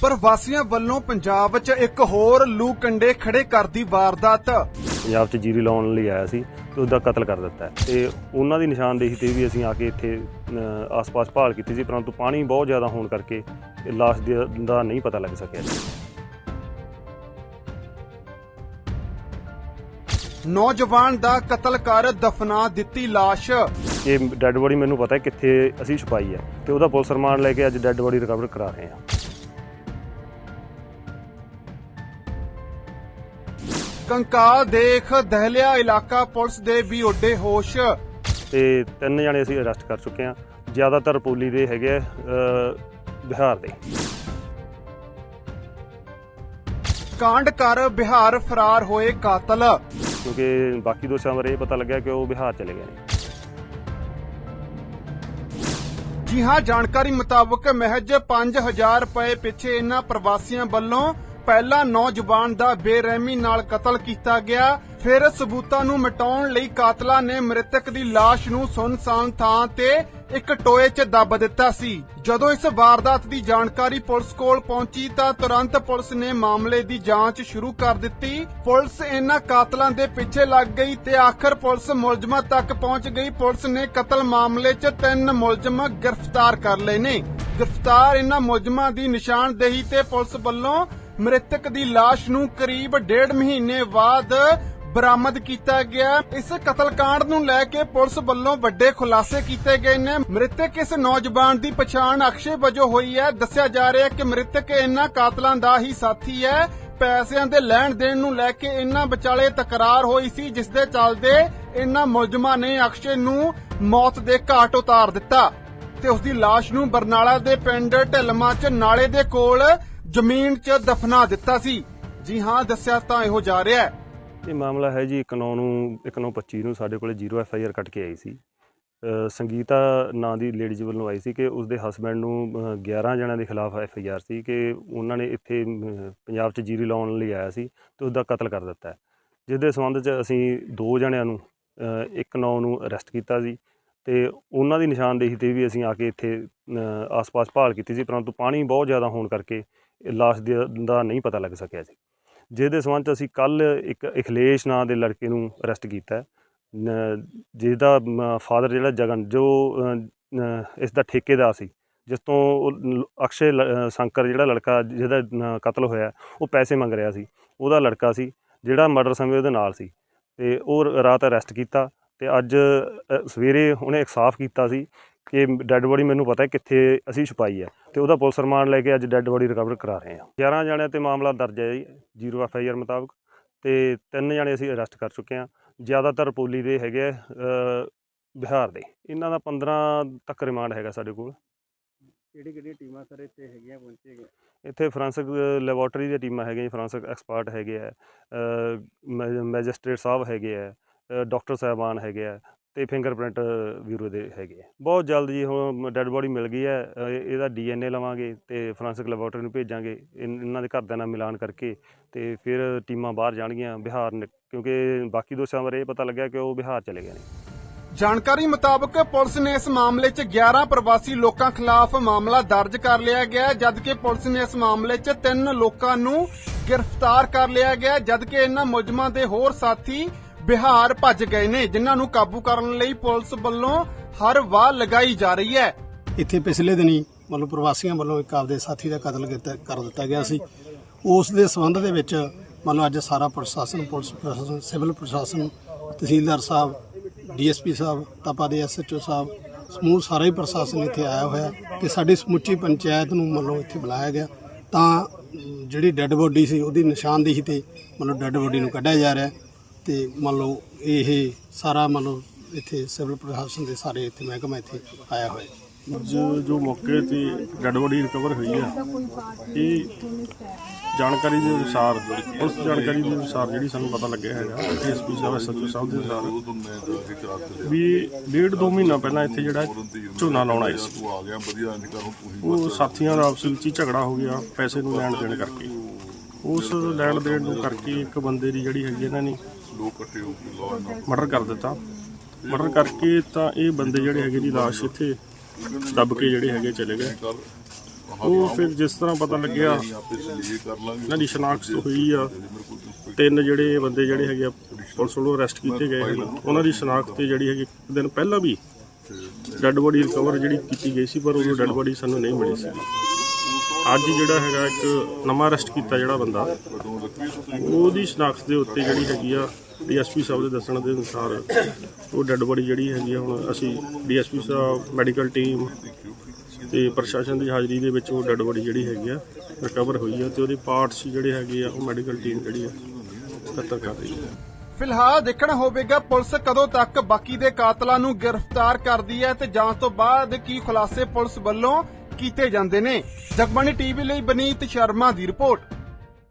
ਪ੍ਰਵਾਸੀਆਂ ਵੱਲੋਂ ਪੰਜਾਬ 'ਚ ਇੱਕ ਹੋਰ ਲੂ ਕੰਡੇ ਖੜੇ ਕਰਦੀ ਵਾਰਦਾਤ। ਪੰਜਾਬ 'ਚ ਜੀਰੀ ਲਾਉਣ ਲਈ ਆਇਆ ਸੀ ਤੇ ਉਹਦਾ ਕਤਲ ਕਰ ਦਿੱਤਾ ਹੈ। ਤੇ ਉਹਨਾਂ ਦੀ ਨਿਸ਼ਾਨਦੇਹੀ ਤੇ ਵੀ ਅਸੀਂ ਆ ਕੇ ਇੱਥੇ ਅ, ਆਸ-ਪਾਸ ਭਾਲ ਕੀਤੀ ਸੀ ਪਰੰਤੂ ਪਾਣੀ ਬਹੁਤ ਜ਼ਿਆਦਾ ਹੋਣ ਕਰਕੇ ਇਹ ਲਾਸ਼ ਦੇ- ਦਾ ਨਹੀਂ ਪਤਾ ਲੱਗ ਸਕਿਆ ਨੌਜਵਾਨ ਦਾ ਕਤਲ ਕਰ ਦਫਨਾ ਦਿੱਤੀ ਲਾਸ਼। ਇਹ ਡੈੱਡ ਬੋਡੀ ਮੈਨੂੰ ਪਤਾ ਹੈ ਕਿੱਥੇ ਅਸੀਂ ਛੁਪਾਈ ਹੈ ਤੇ ਉਹਦਾ ਪੁਲਿਸ ਰਿਮਾਂਡ ਲੈ ਕੇ ਅੱਜ ਡੈੱਡ ਬੋਡੀ ਰਿਕਵਰ ਕਰਾ ਰਹੇ ਹਾਂ। ਕੰਕਾਲ ਦੇਖ ਦਹਲਿਆ ਇਲਾਕਾ ਪੁਲਿਸ ਦੇ ਵੀ ਉੱਡੇ ਹੋਸ਼। ਤੇ ਤਿੰਨ ਜਣੇ ਅਸੀਂ ਅਰੈਸਟ ਕਰ ਚੁੱਕੇ ਹਾਂ। ਜ਼ਿਆਦਾਤਰ ਪੋਲੀ ਦੇ ਹੈਗੇ ਆ, ਬਿਹਾਰ ਦੇ। ਕਾਂਡ ਕਰ ਬਿਹਾਰ ਫਰਾਰ ਹੋਏ ਕਾਤਲ। ਕਿਉਂਕਿ ਬਾਕੀ ਦੋਸ਼ਾਂ ਬਾਰੇ ਇਹ ਪਤਾ ਲੱਗਿਆ ਕਿ ਉਹ ਬਿਹਾਰ ਚਲੇ ਗਏ ਨੇ। ਜੀ ਹਾਂ ਜਾਣਕਾਰੀ ਮੁਤਾਬਕ ਮਹਿਜ 5000 ਰੁਪਏ ਪਿੱਛੇ ਇਹਨਾਂ ਪ੍ਰਵਾਸੀਆਂ ਵੱਲੋਂ ਪਹਿਲਾ ਨੌਜਵਾਨ ਦਾ ਬੇਰਹਿਮੀ ਨਾਲ ਕਤਲ ਕੀਤਾ ਗਿਆ। ਫਿਰ ਸਬੂਤਾਂ ਨੂੰ ਮਿਟਾਉਣ ਲਈ ਕਾਤਲਾਂ ਨੇ ਮ੍ਰਿਤਕ ਦੀ ਲਾਸ਼ ਨੂੰ ਸੁੰਨਸਾਨ ਥਾਂ ਤੇ ਇੱਕ ਟੋਏ 'ਚ ਦੱਬ ਦਿੱਤਾ ਸੀ। ਜਦੋਂ ਇਸ ਵਾਰਦਾਤ ਦੀ ਜਾਣਕਾਰੀ ਪੁਲਿਸ ਕੋਲ ਪਹੁੰਚੀ ਤਾਂ ਤੁਰੰਤ ਪੁਲਿਸ ਨੇ ਮਾਮਲੇ ਦੀ ਜਾਂਚ ਸ਼ੁਰੂ ਕਰ ਦਿੱਤੀ। ਪੁਲਿਸ ਇਹਨਾਂ ਕਾਤਲਾਂ ਦੇ ਪਿੱਛੇ ਲੱਗ ਗਈ ਤੇ ਆਖਰ ਪੁਲਿਸ ਮੁਲਜ਼ਮਾਂ ਤੱਕ ਪਹੁੰਚ ਗਈ। ਪੁਲਿਸ ਨੇ ਕਤਲ ਮਾਮਲੇ 'ਚ ਤਿੰਨ ਮੁਲਜ਼ਮ ਗ੍ਰਿਫਤਾਰ ਕਰ ਲਏ ਨੇ। ਗ੍ਰਿਫਤਾਰ ਇਹਨਾਂ ਮੁਲਜ਼ਮਾਂ ਦੀ ਨਿਸ਼ਾਨਦੇਹੀ ਤੇ ਪੁਲਿਸ ਵੱਲੋਂ ਮ੍ਰਿਤਕ ਦੀ ਲਾਸ਼ ਨੂੰ ਕਰੀਬ ਡੇਢ ਮਹੀਨੇ ਬਾਅਦ ਬਰਾਮਦ ਕੀਤਾ ਗਿਆ। ਇਸ ਕਤਲकांड ਨੂੰ ਲੈ ਕੇ ਪੁਲਿਸ ਵੱਲੋਂ ਵੱਡੇ ਖੁਲਾਸੇ ਕੀਤੇ ਗਏ ਨੇ। ਮ੍ਰਿਤਕ ਇਸ ਨੌਜਵਾਨ ਦੀ ਪਛਾਣ ਅਕਸ਼ੇ ਵਜੋਂ ਹੋਈ ਹੈ। ਦੱਸਿਆ ਜਾ ਰਿਹਾ ਹੈ ਕਿ ਮ੍ਰਿਤਕ ਇਹਨਾਂ ਕਾਤਲਾਂ ਦਾ ਹੀ ਸਾਥੀ ਹੈ। ਪੈਸਿਆਂ ਦੇ ਲੈਣ ਦੇਣ ਨੂੰ ਲੈ ਕੇ ਇਹਨਾਂ ਵਿਚਾਲੇ ਤਕਰਾਰ ਹੋਈ ਸੀ, ਜਿਸ ਦੇ ਚੱਲਦੇ ਇਹਨਾਂ ਮੁਲਜ਼ਮਾਂ ਨੇ ਅਕਸ਼ੇ ਨੂੰ ਮੌਤ ਦੇ ਘਾਟ ਉਤਾਰ ਦਿੱਤਾ। ਤੇ ਉਸ ਦੀ ਲਾਸ਼ ਨੂੰ ਬਰਨਾਲਾ ਦੇ ਪਿੰਡ ਢਿਲਮਾ 'ਚ ਨਾਲੇ ਦੇ ਕੋਲ ਜ਼ਮੀਨ 'ਚ ਦਫਨਾ ਦਿੱਤਾ ਸੀ। ਜੀ ਹਾਂ ਦੱਸਿਆ ਤਾਂ ਇਹੋ ਜਾ ਰਿਹਾ ਹੈ। ਇਹ ਮਾਮਲਾ ਹੈ ਜੀ 19 ਨੂੰ 1925 ਨੂੰ ਸਾਡੇ ਕੋਲੇ ਜ਼ੀਰੋ ਐਫ ਆਈ ਆਰ ਕੱਟ ਕੇ ਆਈ ਸੀ। ਅ, ਸੰਗੀਤਾ ਨਾਂ ਦੀ ਲੇਡੀਜ਼ ਵੱਲੋਂ ਆਈ ਸੀ ਕਿ ਉਸਦੇ ਹਸਬੰਡ ਨੂੰ ਅ, 11 ਜਣਿਆਂ ਦੇ ਖਿਲਾਫ ਐਫ ਆਈ ਆਰ ਸੀ ਕਿ ਉਹਨਾਂ ਨੇ ਇੱਥੇ ਅ, ਪੰਜਾਬ 'ਚ ਜੀਰੀ ਲਾਉਣ ਲਈ ਆਇਆ ਸੀ ਤੇ ਉਸਦਾ ਕਤਲ ਕਰ ਦਿੱਤਾ ਹੈ। ਜਿਸ ਦੇ ਸੰਬੰਧ 'ਚ ਅਸੀਂ ਦੋ ਜਣਿਆਂ ਨੂੰ ਅ, ਇੱਕ ਨੌ ਨੂੰ ਅਰੈਸਟ ਕੀਤਾ ਸੀ। ਤੇ ਉਹਨਾਂ ਦੀ ਨਿਸ਼ਾਨਦੇਹੀ ਤੇ ਵੀ ਅਸੀਂ ਆ ਕੇ ਇੱਥੇ ਆਸ-ਪਾਸ ਭਾਲ ਕੀਤੀ ਸੀ ਪਰੰਤੂ ਪਾਣੀ ਬਹੁਤ ਜ਼ਿਆਦਾ ਹੋਣ ਕਰਕੇ ਲਾਸ਼ ਦੇ- ਦਾ ਨਹੀਂ ਪਤਾ ਲੱਗ ਸਕਿਆ ਸੀ। ਜਿਹਦੇ ਸੰਬੰਧ 'ਚ ਅਸੀਂ ਕੱਲ ਇੱਕ ਇਖਲੇਸ਼ ਨਾਂ ਦੇ ਲੜਕੇ ਨੂੰ ਅਰੈਸਟ ਕੀਤਾ ਹੈ, ਨ- ਜਿਹਦਾ ਫਾਦਰ ਜਿਹੜਾ ਜਗਨ ਜੋ ਅ, ਇਸ ਦਾ ਠੇਕੇਦਾਰ ਸੀ ਜਿਸ ਤੋਂ ਉਹ ਅਕਸ਼ੇ ਲ- ਸ਼ੰਕਰ ਜਿਹੜਾ ਲੜਕਾ ਜਿਹਦਾ ਕਤਲ ਹੋਇਆ ਉਹ ਪੈਸੇ ਮੰਗ ਰਿਹਾ ਸੀ। ਉਹਦਾ ਲੜਕਾ ਸੀ ਜਿਹੜਾ ਮਰਡਰ ਸਮੇਂ ਉਹਦੇ ਨਾਲ ਸੀ। ਤੇ ਉਹ ਰਾਤ ਅਰੈਸਟ ਕੀਤਾ। ਤੇ ਅੱਜ ਸਵੇਰੇ ਉਹਨੇ ਇਕਸਾਫ ਕੀਤਾ ਸੀ ਕਿ ਡੈੱਡ ਬੋਡੀ ਮੈਨੂੰ ਪਤਾ ਹੈ ਕਿੱਥੇ ਅਸੀਂ ਛੁਪਾਈ ਹੈ ਤੇ ਉਹਦਾ ਪੁਲਿਸ ਰਿਮਾਂਡ ਲੈ ਕੇ ਅੱਜ ਡੈੱਡ ਬੋਡੀ ਰਿਕਵਰ ਕਰਾ ਰਹੇ ਹਾਂ। 11 ਜਣਿਆਂ ਤੇ ਮਾਮਲਾ ਦਰਜ ਹੈ ਜੀ ਜ਼ੀਰੋ ਐਫ ਆਈ ਆਰ ਮੁਤਾਬਕ ਤੇ ਤਿੰਨ ਜਣੇ ਅਸੀਂ ਅਰੈਸਟ ਕਰ ਚੁੱਕੇ ਹਾਂ। ਜ਼ਿਆਦਾਤਰ ਪੋਲੀ ਦੇ ਹੈਗੇ ਬਿਹਾਰ ਦੇ। ਇਹਨਾਂ ਦਾ 15 ਤੱਕ ਰਿਮਾਂਡ ਹੈਗਾ ਸਾਡੇ ਕੋਲ। ਕਿਹੜੀ ਕਿਹੜੀ ਟੀਮਾਂ ਸਰ ਇੱਥੇ ਹੈਗੀਆਂ ਪਹੁੰਚੇ ਗਏ? ਇੱਥੇ ਫੋਰੈਂਸਿਕ ਲੈਬੋਰਟਰੀ ਦੀਆਂ ਟੀਮਾਂ ਹੈਗੀਆਂ ਫੋਰੈਂਸਿਕ ਐਕਸਪਰਟ ਹੈਗੇ ਆ ਮੈਜਿਸਟ੍ਰੇਟ ਸਾਹਿਬ ਹੈਗੇ ਆ ਡਾਕਟਰ ਸਾਹਿਬਾਨ ਹੈਗੇ ਆ ਤੇ ਫਿੰਗਰਪ੍ਰਿੰਟ ਬਿਊਰੋ ਦੇ ਹੈਗੇ ਆ। ਬਹੁਤ ਜਲਦ ਜੀ ਹੁਣ ਡੈੱਡ ਬੋਡੀ ਮਿਲ ਗਈ ਹੈ ਇਹਦਾ ਡੀਐਨਏ ਲਵਾਂਗੇ ਤੇ ਫੋਰੈਂਸਿਕ ਲੈਬੋਰਟਰੀ ਨੂੰ ਭੇਜਾਂਗੇ ਇਹਨਾਂ ਦੇ ਘਰਦਿਆਂ ਨਾਲ ਮਿਲਾਨ ਕਰਕੇ ਤੇ ਫਿਰ ਟੀਮਾਂ ਬਾਹਰ ਜਾਣਗੀਆਂ ਬਿਹਾਰ ਕਿਉਂਕਿ ਬਾਕੀ ਦੋਸ਼ਾਂ ਬਾਰੇ ਇਹ ਪਤਾ ਲੱਗਿਆ ਕਿ ਉਹ ਬਿਹਾਰ ਚਲੇ ਗਏ ਨੇ। ਜਾਣਕਾਰੀ ਮੁਤਾਬਕ ਪੁਲਿਸ ਨੇ ਇਸ ਮਾਮਲੇ 'ਚ 11 ਪ੍ਰਵਾਸੀ ਲੋਕਾਂ ਖਿਲਾਫ ਮਾਮਲਾ ਦਰਜ ਕਰ ਲਿਆ ਗਿਆ ਜਦਕਿ ਪੁਲਿਸ ਨੇ ਇਸ ਮਾਮਲੇ 'ਚ ਤਿੰਨ ਲੋਕਾਂ ਨੂੰ ਗ੍ਰਿਫਤਾਰ ਕਰ ਲਿਆ ਗਿਆ ਜਦਕਿ ਇਹਨਾਂ ਮੁਲਜ਼ਮਾਂ ਦੇ ਹੋਰ ਸਾਥੀ ਬਿਹਾਰ ਭੱਜ ਗਏ ਨੇ ਜਿਨ੍ਹਾਂ ਨੂੰ ਕਾਬੂ ਕਰਨ ਲਈ ਪੁਲਿਸ ਵੱਲੋਂ ਹਰ ਵਾਰ ਲਗਾਈ ਜਾ ਰਹੀ ਹੈ। ਇੱਥੇ ਪਿਛਲੇ ਦਿਨੀ ਮਤਲਬ ਪ੍ਰਵਾਸੀਆਂ ਵੱਲੋਂ ਇੱਕ ਆਪਦੇ ਸਾਥੀ ਦਾ ਕਤਲ ਕੀਤਾ- ਕਰ ਦਿੱਤਾ ਗਿਆ ਸੀ। ਉਸ ਦੇ ਸੰਬੰਧ ਦੇ ਵਿੱਚ ਮਤਲਬ ਅੱਜ ਸਾਰਾ ਪ੍ਰਸ਼ਾਸਨ ਪੁਲਿਸ ਪ੍ਰਸ਼ਾਸਨ ਸਿਵਲ ਪ੍ਰਸ਼ਾਸਨ ਤਹਿਸੀਲਦਾਰ ਸਾਹਿਬ ਡੀਐਸਪੀ ਸਾਹਿਬ ਤਪਾ ਦੇ ਐਸਐਚਓ ਸਾਹਿਬ ਸਮੂਹ ਸਾਰਾ ਹੀ ਪ੍ਰਸ਼ਾਸਨ ਇੱਥੇ ਆਇਆ ਹੋਇਆ ਤੇ ਸਾਡੀ ਸਮੁੱਚੀ ਪੰਚਾਇਤ ਨੂੰ ਮਤਲਬ ਇੱਥੇ ਬੁਲਾਇਆ ਗਿਆ। ਤਾਂ ਅਮ, ਜਿਹੜੀ ਡੈੱਡ ਬੋਡੀ ਸੀ ਉਹਦੀ ਨਿਸ਼ਾਨਦੇਹੀ ਤੇ ਮਤਲਬ ਡੈੱਡ ਬੋਡੀ ਨੂੰ ਕੱਢਿਆ ਜਾ ਰਿਹਾ ਤੇ ਮੰਨ ਲਓ ਇਹ ਸਾਰਾ ਮੰਨ ਲਓ ਇੱਥੇ ਸਿਵਲ ਪ੍ਰਸ਼ਾਸਨ ਦੇ ਸਾਰੇ ਇੱਥੇ ਮਹਿਕਮਾ ਇੱਥੇ ਆਇਆ ਹੋਇਆ ਜੀ ਅੱਜ ਜੋ ਮੌਕੇ ਤੇ ਡੈਡ ਬੋਡੀ ਰਿਕਵਰ ਹੋਈ ਹੈ ਇਹ ਜਾਣਕਾਰੀ ਦੇ ਅਨੁਸਾਰ ਉਸ ਜਾਣਕਾਰੀ ਦੇ ਅਨੁਸਾਰ ਜਿਹੜੀ ਸਾਨੂੰ ਪਤਾ ਲੱਗਿਆ ਹੈਗਾ ਐਸਪੀ ਸਾਹਿਬ, ਐਸਐਚਓ ਸਾਹਿਬ ਦੇ ਅਨੁਸਾਰ, ਵੀ ਡੇਢ ਦੋ ਮਹੀਨਾ ਪਹਿਲਾਂ ਇੱਥੇ ਜਿਹੜਾ ਝੋਨਾ ਲਾਉਣ ਆਏ ਸੀ। ਉਹ ਸਾਥੀਆਂ ਦਾ ਆਪਸ ਵਿੱਚ ਹੀ ਝਗੜਾ ਹੋ ਗਿਆ, ਪੈਸੇ ਨੂੰ ਲੈਣ ਦੇਣ ਕਰਕੇ। ਉਸ ਲੈਣ ਦੇਣ ਨੂੰ ਕਰਕੇ ਇੱਕ ਬੰਦੇ ਦੀ ਜਿਹੜੀ ਹੈਗੀ ਇਹਨਾਂ ਨੇ ਮਰਡਰ ਕਰ ਦਿੱਤਾ। ਮਰਡਰ ਕਰਕੇ ਤਾਂ ਇਹ ਬੰਦੇ ਜਿਹੜੇ ਹੈਗੇ ਦੀ ਲਾਸ਼ ਇੱਥੇ ਦੱਬ ਕੇ ਜਿਹੜੇ ਹੈਗੇ ਚਲੇ ਗਏ। ਉਹ ਫਿਰ ਜਿਸ ਤਰ੍ਹਾਂ ਪਤਾ ਲੱਗਿਆ, ਇਹਨਾਂ ਦੀ ਸ਼ਨਾਖਤ ਹੋਈ ਆ। ਤਿੰਨ ਜਿਹੜੇ ਬੰਦੇ ਜਿਹੜੇ ਹੈਗੇ ਆ, ਪੁਲਿਸ ਵੱਲੋਂ ਅਰੈਸਟ ਕੀਤੇ ਗਏ ਹਨ। ਉਹਨਾਂ ਦੀ ਸ਼ਨਾਖਤ ਤੇ ਜਿਹੜੀ ਹੈਗੀ, ਇੱਕ ਦਿਨ ਪਹਿਲਾਂ ਵੀ ਡੈੱਡ ਬੋਡੀ ਰਿਕਵਰ ਜਿਹੜੀ ਕੀਤੀ ਗਈ ਸੀ, ਪਰ ਉਦੋਂ ਡੈੱਡ ਬੋਡੀ ਸਾਨੂੰ ਨਹੀਂ ਮਿਲੀ ਸੀ। ਅੱਜ ਜਿਹੜਾ ਹੈਗਾ, ਇੱਕ ਨਵਾਂ ਅਰੈਸਟ ਕੀਤਾ ਜਿਹੜਾ ਬੰਦਾ, ਉਹਦੀ ਸ਼ਨਾਖਤ ਦੇ ਉੱਤੇ ਜਿਹੜੀ ਹੈਗੀ ਆ ਡੀਐਸਪੀ ਸਾਹਿਬ ਦੇ ਦੱਸਣ ਦੇ ਅਨੁਸਾਰ ਉਹ ਡੈੱਡ ਬੋਡੀ ਜਿਹੜੀ ਹੈਗੀ ਆ, ਹੁਣ ਅਸੀਂ ਡੀਐਸਪੀ ਸਾਹਿਬ, ਮੈਡੀਕਲ ਟੀਮ ਤੇ ਪ੍ਰਸ਼ਾਸਨ ਦੀ ਹਾਜ਼ਰੀ ਦੇ ਵਿੱਚ ਉਹ ਡੈੱਡ ਬੋਡੀ ਜਿਹੜੀ ਹੈਗੀ ਆ, ਰਿਕਵਰ ਹੋਈ ਆ ਤੇ ਉਹਦੇ ਪਾਰਟਸ ਜਿਹੜੇ ਹੈਗੇ ਆ, ਉਹ ਮੈਡੀਕਲ ਟੀਮ ਜਿਹੜੀ ਆ ਖਤਮ ਕਰ ਰਹੀ ਹੈ ਫਿਲਹਾਲ ਦੇਖਣਾ ਹੋਵੇਗਾ ਪੁਲਿਸ ਕਦੋਂ ਤੱਕ ਬਾਕੀ ਦੇ ਕਾਤਲਾਂ ਨੂੰ ਗ੍ਰਿਫਤਾਰ ਕਰਦੀ ਹੈ ਤੇ ਜਾਂਚ ਤੋਂ ਬਾਅਦ ਕੀ ਖੁਲਾਸੇ ਪੁਲਿਸ ਵੱਲੋਂ ਕੀਤੇ ਜਾਂਦੇ ਨੇ। ਜਗਬਾਣੀ ਟੀਵੀ ਲਈ ਬਨੀਤ ਸ਼ਰਮਾ ਦੀ ਰਿਪੋਰਟ।